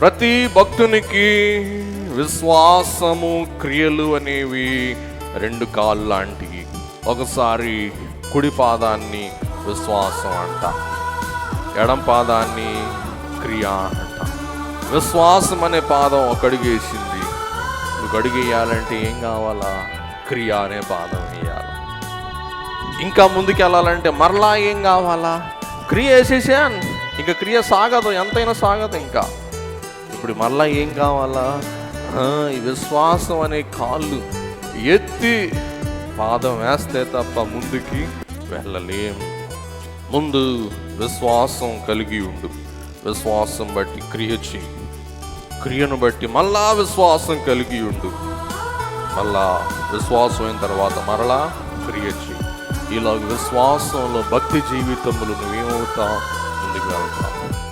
ప్రతి భక్తునికి విశ్వాసము క్రియలు అనేవి రెండు కాళ్ళు లాంటివి ఒకసారి కుడి పాదాన్ని విశ్వాసం అంట ఎడం పాదాన్ని క్రియ అంట. విశ్వాసం అనే పాదం ఒక అడుగేసింది నువ్వు అడుగు ఏం కావాలా? క్రియ అనే పాదం వేయాలి. ఇంకా ముందుకు వెళ్ళాలంటే మరలా ఏం కావాలా? క్రియ వేసేసాను ఇంకా క్రియ సాగదు ఎంతైనా సాగదు ఇంకా. ఇప్పుడు మరలా ఏం కావాలా? ఈ విశ్వాసం అనే కాళ్ళు ఎత్తి పాదం వేస్తే తప్ప ముందుకి వెళ్ళలేం. ముందు విశ్వాసం కలిగి ఉండు. విశ్వాసం బట్టి క్రియ చేయి క్రియను బట్టి మళ్ళా విశ్వాసం కలిగి ఉండు. మళ్ళా విశ్వాసం అయిన తర్వాత మరలా క్రియ చేయి ఇలా విశ్వాసంలో భక్తి జీవితంలో నువ్వేమవుతావు? ముందుకు వెళ్తావు.